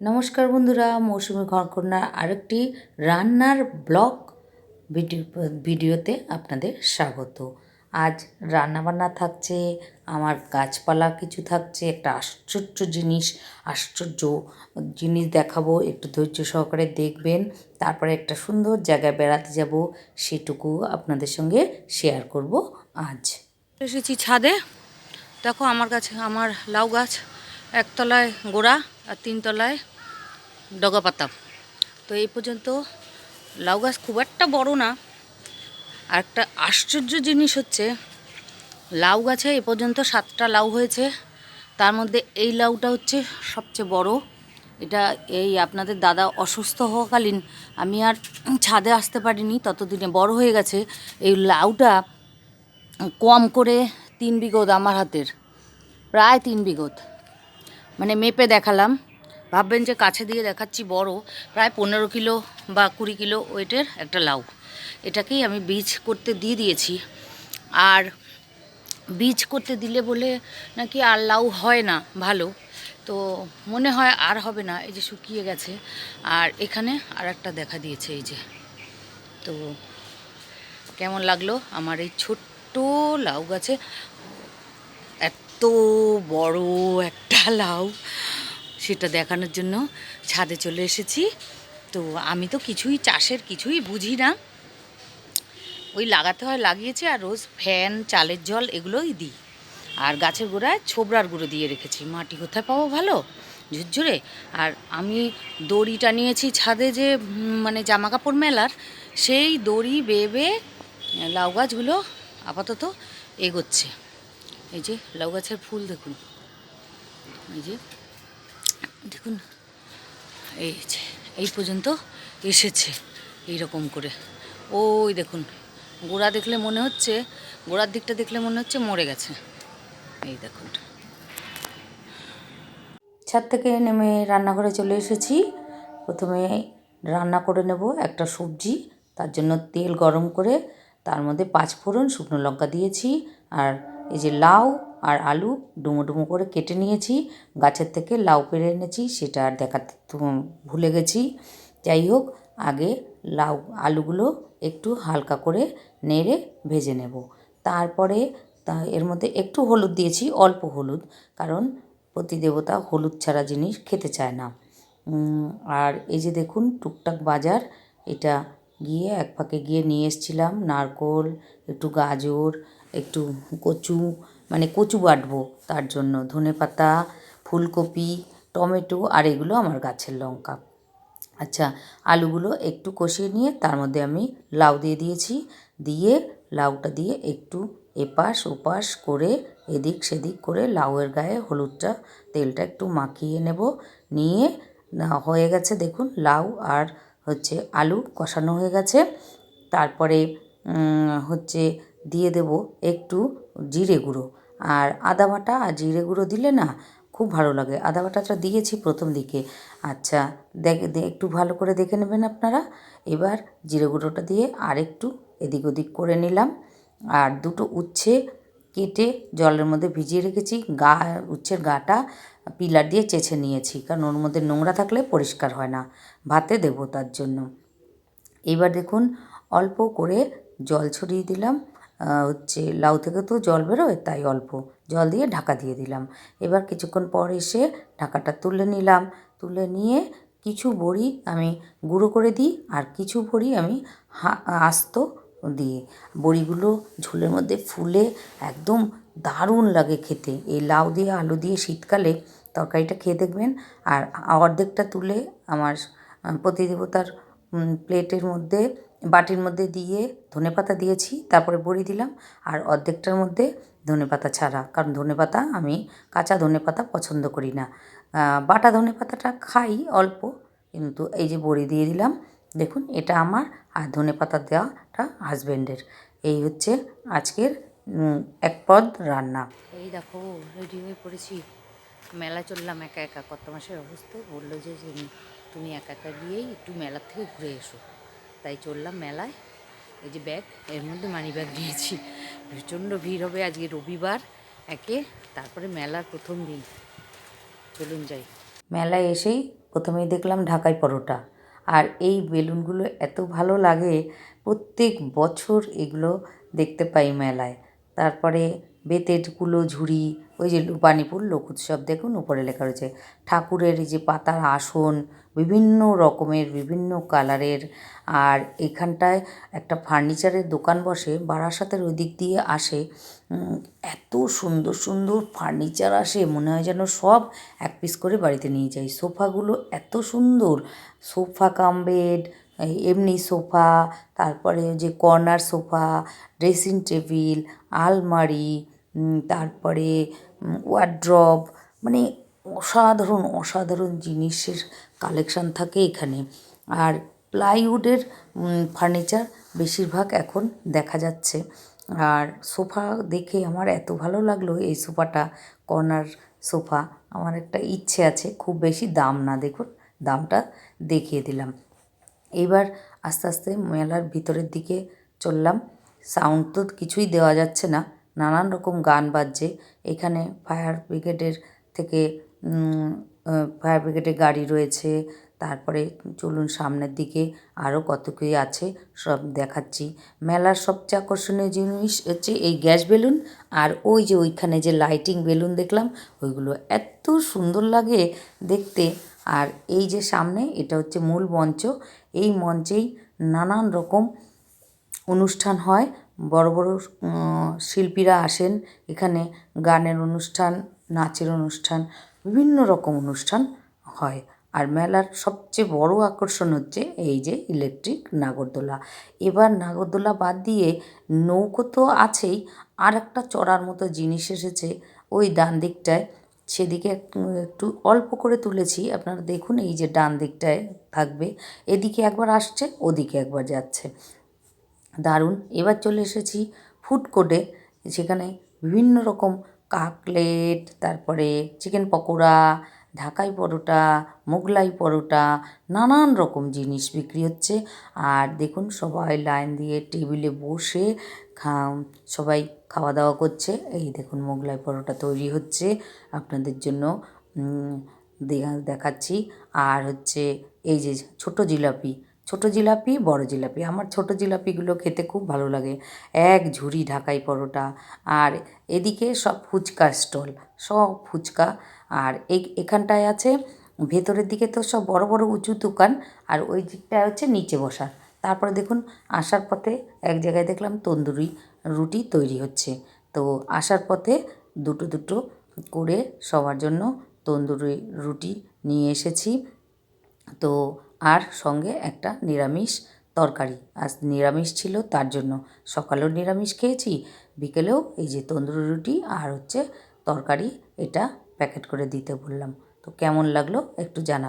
নমস্কার বন্ধুরা, মৌসুমি ঘরকন্যার আরেকটি রান্নার ব্লগ ভিডিও, ভিডিওতে আপনাদের স্বাগত। আজ রান্নাবান্না থাকছে, আমার গাছপালা কিছু থাকছে, একটা আশ্চর্য জিনিস আশ্চর্য জিনিস দেখাবো, একটু ধৈর্য সহকারে দেখবেন, তারপরে একটা সুন্দর জায়গায় বেড়াতে যাব, সেটুকু আপনাদের সঙ্গে শেয়ার করব আজ। এসেছি ছাদে, দেখো আমার কাছে আমার লাউ গাছ, একতলায় গোড়া আর তিনতলায় ডগা পাতা তো এই পর্যন্ত লাউ গাছ খুব একটা বড় না। আর একটা আশ্চর্য জিনিস হচ্ছে, লাউ গাছে এ পর্যন্ত সাতটা লাউ হয়েছে। তার মধ্যে এই লাউটা হচ্ছে সবচেয়ে বড়। এটা এই আপনাদের দাদা অসুস্থ হওয়াকালীন আমি আর ছাদে আসতে পারিনি, ততদিনে বড় হয়ে গেছে। এই লাউটা কম করে তিন বিঘত আমার হাতের, প্রায় তিন বিঘত। মানে মেপে দেখালাম। ভাববেন যে কাছে দিয়ে দেখাচ্ছি বড়, প্রায় পনেরো কিলো বা কুড়ি কিলো ওয়েটের একটা লাউ। এটাকেই আমি বীজ করতে দিয়ে দিয়েছি। আর বীজ করতে দিলে বলে নাকি আর লাউ হয় না ভালো। তো মনে হয় আর হবে না, এই যে শুকিয়ে গেছে। আর এখানে আর একটা দেখা দিয়েছে, এই যে। তো কেমন লাগল আমার এই ছোট্ট লাউ গাছে? এত বড় একটা লাউ সেটা দেখানোর জন্য ছাদে চলে এসেছি। তো আমি তো কিছুই চাষের কিছুই বুঝি না। ওই লাগাতে হয় লাগিয়েছি আর রোজ ফ্যান, চালের জল এগুলোই দিই। আর গাছের গোড়ায় ছোবড়ার গুঁড়ো দিয়ে রেখেছি। মাটি কোথায় পাবো ভালো? ঝুরঝুরে। আর আমি দড়িটা নিয়েছি ছাদে যে মানে জামা কাপড় মেলার, সেই দড়ি বেয়ে বেয়ে লাউ গাছগুলো আপাতত এগোচ্ছে। এই যে লাউ গাছের ফুল দেখুন। এই যে, দেখুন, এই যে, এই পর্যন্ত এসেছে এই রকম করে। ওই দেখুন, গোড়া দেখলে মনে হচ্ছে, গোড়ার দিকটা দেখলে মনে হচ্ছে মরে গেছে। এই দেখুন। ছাদ থেকে নেমে রান্নাঘরে চলে এসেছি। প্রথমে রান্না করে নেব একটা সবজি, তার জন্য তেল গরম করে তার মধ্যে পাঁচ ফোড়ন শুকনো লঙ্কা দিয়েছি, আর এই যে লাউ আর আলু ডুমো ডুমো করে কেটে নিয়েছি, গাছের থেকে লাউ পেরে এনেছি, সেটা আর দেখাতে ভুলে গেছি। যাই হোক, আগে লাউ আলুগুলো একটু হালকা করে নেড়ে ভেজে নেব। তারপরে তা এর মধ্যে একটু হলুদ দিয়েছি, অল্প হলুদ, কারণ প্রতিদেবতা হলুদ ছাড়া জিনিস খেতে চায় না। আর এই যে দেখুন, টুকটাক বাজার, এটা গিয়ে এক ফাঁকে গিয়ে নিয়ে এসেছিলাম নারকোল, একটু গাজর, একটু কচু মানে কচু বাটবো তার জন্য। ধনেপাতা ফুলকপি, টমেটো আর এগুলো আমার গাছের লঙ্কা। আচ্ছা আলুগুলো একটু কষিয়ে নিয়ে তার মধ্যে আমি লাউ দিয়ে দিয়েছি। দিয়ে লাউটা দিয়ে একটু এপাশ ওপাশ করে এদিক সেদিক করে লাউয়ের গায়ে হলুদটা, তেলটা একটু মাখিয়ে নেব। নিয়ে হয়ে গেছে দেখুন, লাউ আর হচ্ছে আলু কষানো হয়ে গেছে। তারপরে হচ্ছে দিয়ে দেব একটু জিরে গুঁড়ো। আর আদা বাটা আর জিরে গুঁড়ো দিলে না খুব ভালো লাগে। আদা বাটাটা দিয়েছি প্রথম দিকে। আচ্ছা দেখ একটু ভালো করে দেখে নেবেন আপনারা। এবার জিরে গুঁড়োটা দিয়ে আর একটু এদিক ওদিক করে নিলাম। আর দুটো উচ্ছে কেটে জলের মধ্যে ভিজিয়ে রেখেছি, গা, উচ্ছের গাটা পিলার দিয়ে চেঁচে নিয়েছি, কারণ ওর মধ্যে নোংরা থাকলে পরিষ্কার হয় না, ভাতে দেবো তার জন্য। এইবার দেখুন, অল্প করে জল ছড়িয়ে দিলাম হচ্ছে লাউ থেকে তো জল বেরোয়, তাই অল্প জল দিয়ে ঢাকা দিয়ে দিলাম। এবার কিছুক্ষণ পর এসে ঢাকাটা তুলে নিলাম, তুলে নিয়ে কিছু বড়ি আমি গুঁড়ো করে দিই, আর কিছু বড়ি আমি আস্ত দিই বড়িগুলো ঝোলের মধ্যে ফুলে একদম দারুণ লাগে খেতে। এই লাউ দিয়ে আলু দিয়ে শীতকালে তরকারিটা খেয়ে দেখবেন। আর অর্ধেকটা তুলে আমার আহ, প্রতিদেবতার প্লেটের মধ্যে বাটির মধ্যে দিয়ে ধনেপাতা দিয়েছি তারপরে বড়ি দিলাম। আর অর্ধেকটার মধ্যে ধনেপাতা ছাড়া কারণ ধনেপাতা আমি কাঁচা ধনেপাতা পছন্দ করি না। বাটা ধনেপাতাটা খাই অল্প কিন্তু এই যে বড়ি দিয়ে দিলাম দেখুন এটা আমার আর ধনেপাতা দেওয়াটা হাজব্যান্ডের এই হচ্ছে আজকের এক পদ রান্না। এই দেখো রেডি হয়ে পড়েছি। মেলা চললাম একা একা। কত মাসের অবস্থা বলল যে যে তুমি একা একা গিয়েই একটু মেলার থেকে ঘুরে এসো। তাই চললাম মেলায়। এই যে ব্যাগ এর মধ্যে মানি ব্যাগ নিয়েছি প্রচণ্ড ভিড় হবে আজকে রবিবার একে তারপরে মেলার প্রথম দিন। চলুন যাই। মেলায় এসেই প্রথমেই দেখলাম ঢাকাই পরোটা। আর এই বেলুনগুলো এত ভালো লাগে প্রত্যেক বছর এগুলো দেখতে পাই মেলায়। তারপরে বেতের কুলো, ঝুড়ি, ওই যে বাণীপুর লোক উৎসব দেখুন, উপরে লেখা রয়েছে। ঠাকুরের এই যে পাতার আসন, বিভিন্ন রকমের, বিভিন্ন কালারের। আর এখানটায় একটা ফার্নিচারের দোকান বসে, বারাসাতের ওই দিক দিয়ে আসে। এত সুন্দর সুন্দর ফার্নিচার আসে, মনে হয় যেন সব এক পিস করে বাড়িতে নিয়ে যাই। সোফাগুলো এত সুন্দর। সোফা কাম বেড এমনি সোফা, তারপরে যে কর্নার সোফা, ড্রেসিং টেবিল, আলমারি তারপরে ওয়ার্ড্রব মানে অসাধারণ অসাধারণ জিনিসের কালেকশান থাকে এখানে। আর প্লাইউডের ফার্নিচার বেশিরভাগ এখন দেখা যাচ্ছে। আর সোফা দেখে আমার এত ভালো লাগল এই সোফাটা, কর্নার সোফা। আমার একটা ইচ্ছে আছে, খুব বেশি দাম না দেখুন, দামটা দেখিয়ে দিলাম। এইবার আস্তে আস্তে মেলার ভিতরের দিকে চললাম। সাউন্ড তো কিছুই দেওয়া যাচ্ছে না। নানান রকম গান বাজছে। এখানে ফায়ার ব্রিগেডের থেকে ফায়ার ব্রিগেডের গাড়ি রয়েছে। তারপরে চলুন সামনের দিকে আরও কত কী আছে সব দেখাচ্ছি। মেলার সবচেয়ে আকর্ষণীয় জিনিস হচ্ছে এই গ্যাস বেলুন। আর ওই যে ওইখানে যে লাইটিং বেলুন দেখলাম, ওইগুলো এত সুন্দর লাগে দেখতে। আর এই যে সামনে এটা হচ্ছে মূল মঞ্চ। এই মঞ্চেই নানান রকম অনুষ্ঠান হয়। বড় বড় শিল্পীরা আসেন এখানে, গানের অনুষ্ঠান, নাচের অনুষ্ঠান, বিভিন্ন রকম অনুষ্ঠান হয়। আর মেলার সবচেয়ে বড় আকর্ষণ হচ্ছে এই যে ইলেকট্রিক নাগরদোলা। এবার নাগরদোলা বাদ দিয়ে নৌকো তো আছেই, আর একটা চড়ার মতো জিনিস এসেছে ওই ডান দিকটায়। সেদিকে একটু অল্প করে তুলেছি, আপনারা দেখুন এই যে ডান দিকটায় থাকবে। এদিকে একবার আসছে, ওদিকে একবার যাচ্ছে। দারুণ। এবার চলে এসেছি ফুড কোর্টে সেখানে বিভিন্ন রকম কাকলেট, তারপরে চিকেন পকোড়া, ঢাকাই পরোটা, মোগলাই পরোটা, নানান রকম জিনিস বিক্রি হচ্ছে। আর দেখুন, সবাই লাইন দিয়ে টেবিলে বসে খা সবাই খাওয়া দাওয়া করছে। এই দেখুন, মোগলাই পরোটা তৈরি হচ্ছে। আপনাদের জন্য দেখাচ্ছি। আর হচ্ছে, এই যে ছোট জিলাপি ছোট জিলাপি, বড় জিলাপি। আমার ছোট জিলাপিগুলো খেতে খুব ভালো লাগে। এক ঝুড়ি ঢাকাই পরোটা আর এদিকে সব ফুচকার স্টল, সব ফুচকা। আর এই এখানটায় আছে, ভেতরের দিকে তো সব বড় বড় উঁচু দোকান আর ওই দিকটায় হচ্ছে নিচে বসার তারপরে দেখুন, আসার পথে এক জায়গায় দেখলাম তন্দুরি রুটি তৈরি হচ্ছে। তো আসার পথে দুটো দুটো করে সবার জন্য তন্দুরি রুটি নিয়ে এসেছি। তো আর সঙ্গে একটা নিরামিষ তরকারি। আজ নিরামিষ ছিল তার জন্য। সকালেও নিরামিষ খেয়েছি, বিকেলেও এই যে তন্দুরি রুটি আর হচ্ছে তরকারি এটা প্যাকেট করে দিতে বললাম। তো কেমন লাগল একটু জানাবেন